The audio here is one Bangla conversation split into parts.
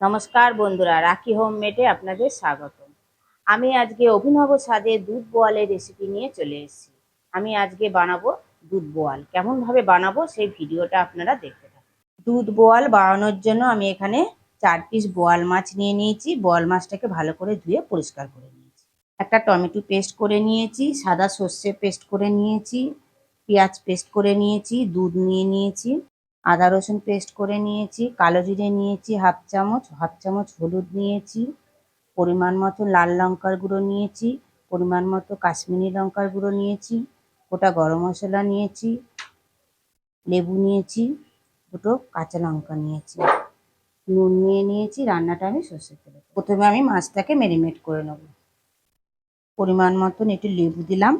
নমস্কার বন্ধুরা, রাখি হোম মেটে আপনাদের স্বাগত আমি আজকে অভিনব স্বাদে দুধ বোয়ালের রেসিপি নিয়ে চলে এসেছি। আমি আজকে বানাবো দুধ বোয়াল। কেমনভাবে বানাবো সেই ভিডিওটা আপনারা দেখতে থাকুন। দুধ বোয়াল বানানোর জন্য আমি এখানে চার পিস বোয়াল মাছ নিয়ে নিয়েছি। বোয়াল মাছটাকে ভালো করে ধুয়ে পরিষ্কার করে নিয়েছি। একটা টমেটো পেস্ট করে নিয়েছি, সাদা সর্ষে পেস্ট করে নিয়েছি, পেঁয়াজ পেস্ট করে নিয়েছি, দুধ নিয়ে নিয়েছি। আদা রসুন পেস্ট করে নিয়েছি, কালো জিরে নিয়েছি হাফ চামচ হাফ চামচ হলুদ নিয়েছি, পরিমাণ মতো লাল লঙ্কার গুঁড়ো নিয়েছি, পরিমাণ মতো কাশ্মীরি লঙ্কার গুঁড়ো নিয়েছি, গোটা গরম মশলা নিয়েছি, লেবু নিয়েছি, দুটো কাঁচা লঙ্কা নিয়েছি। নুন নিয়ে নিয়েছি, রান্নাটা আমি সর্ষের তেলে প্রথমে আমি মাছটাকে ম্যারিনেট করে নেব। পরিমাণ মতন একটু লেবু দিলাম।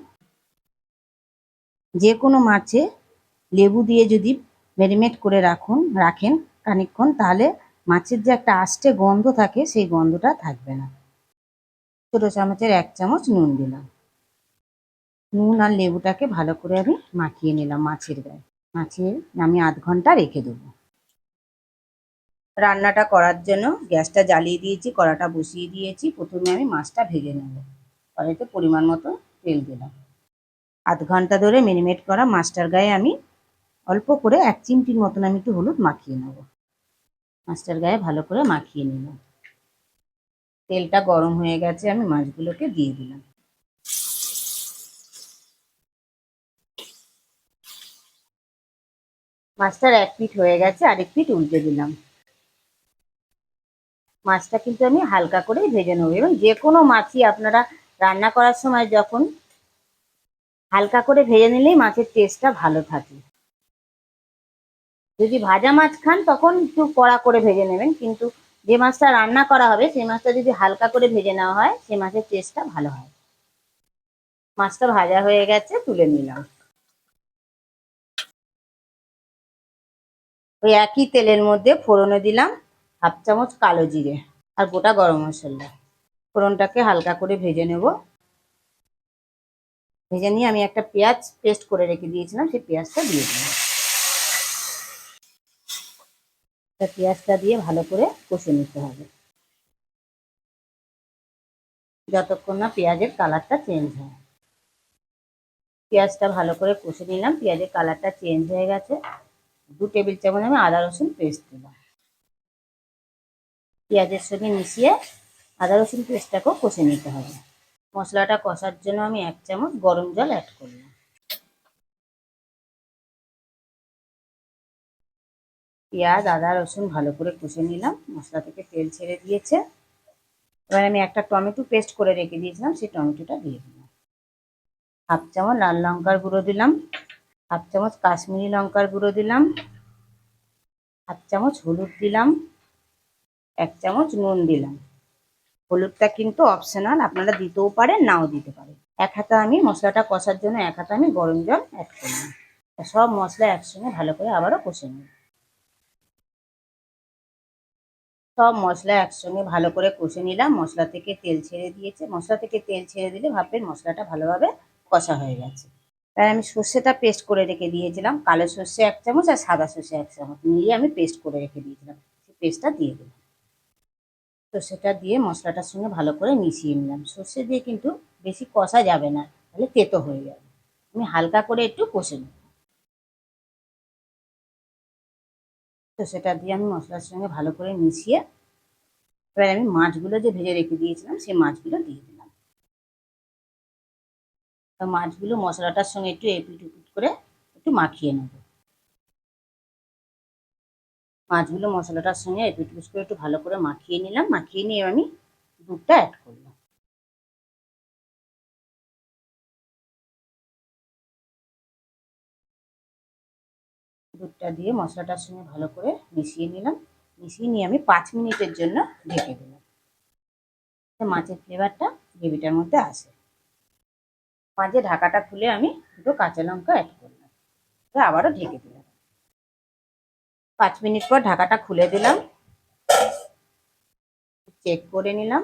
যে কোনো মাছে লেবু দিয়ে যদি ম্যারিনেট করে রাখুন, রাখেন খানিকক্ষণ, তাহলে মাছের যে একটা আষ্টে গন্ধ থাকে, সেই গন্ধটা থাকবে না। ছোটো চামচের এক চামচ নুন দিলাম। নুন আর লেবুটাকে ভালো করে আমি মাখিয়ে নিলাম মাছের গায়ে। মাছের আমি আধ ঘণ্টা রেখে দেবো। রান্নাটা করার জন্য গ্যাসটা জ্বালিয়ে দিয়েছি, কড়াটা বসিয়ে দিয়েছি। প্রথমে আমি মাছটা ভেজে নেব। কড়াইতে পরিমাণ মতো তেল দিলাম। আধ ঘণ্টা ধরে ম্যারিনেট করা মাছটার গায়ে আমি অল্প করে এক চিমটির মতন আমি একটু হলুদ মাখিয়ে নেব। মাছটার গায়ে ভালো করে মাখিয়ে নিলাম। তেলটা গরম হয়ে গেছে, আমি মাছগুলোকে দিয়ে দিলাম। মাছটার এক পিঠ হয়ে গেছে, আরেক পিঠ উল্টে দিলাম। মাছটা কিন্তু আমি হালকা করেই ভেজে নেব এবং যে কোনো মাছই আপনারা রান্না করার সময় যখন হালকা করে ভেজে নিলেই মাছের টেস্টটা ভালো থাকে। যদি ভাজা মাছ খান, তখন একটু কড়া করে ভেজে নেবেন। কিন্তু যে মাছটা রান্না করা হবে, সেই মাছটা যদি হালকা করে ভেজে নেওয়া হয়, সেই মাছের টেস্টটা ভালো হয়। মাছটা ভাজা হয়ে গেছে, তুলে নিলাম। ওই একই তেলের মধ্যে ফোড়নে দিলাম হাফ চামচ কালো জিরে আর গোটা গরম মশলা। ফোড়নটাকে হালকা করে ভেজে নেব। ভেজে নিয়ে আমি একটা পেঁয়াজ পেস্ট করে রেখে দিয়েছিলাম, সেই পেঁয়াজটা দিয়ে দিলাম। তা পেঁয়াজটা দিয়ে ভালো করে কষে নিতে হবে। যতক্ষণ না পেঁয়াজের কালারটা চেঞ্জ হয়। পেঁয়াজটা ভালো করে কষে নিলাম, পেঁয়াজের কালারটা চেঞ্জ হয়ে গেছে। দু টেবিল চামচ আমি আদা রসুন পেস্ট দিলাম পেঁয়াজের সঙ্গে মিশিয়ে আদা রসুন পেস্টটাকেও কষে নিতে হবে। মশলাটা কষার জন্য আমি এক চামচ গরম জল অ্যাড করলাম পেঁয়াজ, আদা, রসুন ভালো করে কষে নিলাম। মশলা থেকে তেল ছেড়ে দিয়েছে। এবার আমি একটা টমেটো পেস্ট করে রেখে দিয়েছিলাম, সেই টমেটোটা দিয়ে দিলাম। হাফ চামচ লাল লঙ্কার গুঁড়ো দিলাম। হাফ চামচ কাশ্মীরি লঙ্কার গুঁড়ো দিলাম। হাফ চামচ হলুদ দিলাম। এক চামচ নুন দিলাম। হলুদটা কিন্তু অপশনাল আপনারা দিতেও পারেন, নাও দিতে পারেন। এক হাতে আমি মশলাটা কষার জন্য এক হাতে আমি গরম জল অ্যাড করলাম। সব মশলা একসঙ্গে ভালো করে আবারও কষে নিই সব মশলা একসঙ্গে ভালো করে কষে নিলাম। মশলা থেকে তেল ছেড়ে দিয়েছে। মশলা থেকে তেল ছেড়ে দিলে ভাববেন মশলাটা ভালোভাবে কষা হয়ে গেছে। তাই আমি সর্ষেটা পেস্ট করে রেখে দিয়েছিলাম। কালো সর্ষে এক চামচ আর সাদা সর্ষে এক চামচ। নিয়ে আমি পেস্ট করে রেখে দিয়েছিলাম। সেই পেস্টটা দিয়ে দিলাম। সর্ষেটা দিয়ে মশলাটার সঙ্গে ভালো করে মিশিয়ে নিলাম। সর্ষে দিয়ে কিন্তু বেশি কষা যাবে না। তাহলে তেতো হয়ে যাবে। আমি হালকা করে একটু কষে নেব। তো সেটা দিয়ে আমি মশলার সঙ্গে ভালো করে মিশিয়ে এবার আমি মাছগুলো যে ভেজে রেখে দিয়েছিলাম, সেই মাছগুলো দিয়ে দিলাম। তো মাছগুলো মশলাটার সঙ্গে একটু এপিট উপিট করে একটু মাখিয়ে নেব। মাছগুলো মশলাটার সঙ্গে এপিট উপিট করে একটু ভালো করে মাখিয়ে নিলাম। মাখিয়ে নিয়ে আমি দুধটা অ্যাড করলাম। দুধটা দিয়ে মশলাটার সঙ্গে ভালো করে মিশিয়ে নিলাম। মিশিয়ে নিয়ে আমি পাঁচ মিনিটের জন্য ঢেকে দিলাম। মাছের ফ্লেভারটা গ্রেভিটার মধ্যে আসে। মাঝে ঢাকাটা খুলে আমি দুটো কাঁচা লঙ্কা অ্যাড করলাম। আবারও ঢেকে দিলাম। পাঁচ মিনিট পর ঢাকাটা খুলে দিলাম। চেক করে নিলাম।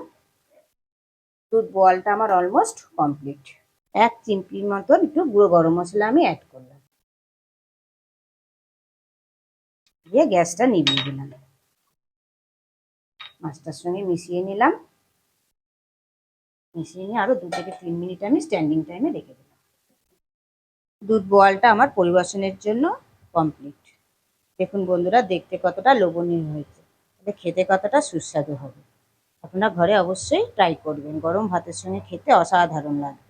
দুধ বলটা আমার অলমোস্ট কমপ্লিট এক চিমটির মতন একটু গুঁড়ো গরম মশলা আমি অ্যাড করলাম। দিয়ে গ্যাসটা নিভিয়ে দিলাম। মাছটার সঙ্গে মিশিয়ে নিলাম। মিশিয়ে নিয়ে আরও দু থেকে তিন মিনিট আমি স্ট্যান্ডিং টাইমে রেখে দিলাম। দুধ বোয়ালটা আমার পরিবেশনের জন্য কমপ্লিট দেখুন বন্ধুরা, দেখতে কতটা লোভনীয় হয়েছে। খেতে কতটা সুস্বাদু হবে। আপনারা ঘরে অবশ্যই ট্রাই করবেন। গরম ভাতের সঙ্গে খেতে অসাধারণ লাগবে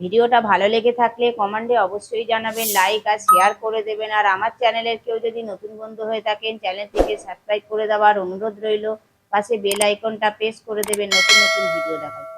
ভিডিওটা ভালো লেগে থাকলে কমেন্টে অবশ্যই জানাবেন লাইক আর শেয়ার করে দেবেন আর আমার চ্যানেলের কেউ যদি নতুন বন্ধু হয়ে থাকেন চ্যানেলটিকে সাবস্ক্রাইব করে দেওয়ার অনুরোধ রইল পাশে বেল আইকনটা প্রেস করে দেবেন নতুন নতুন ভিডিও দেখার।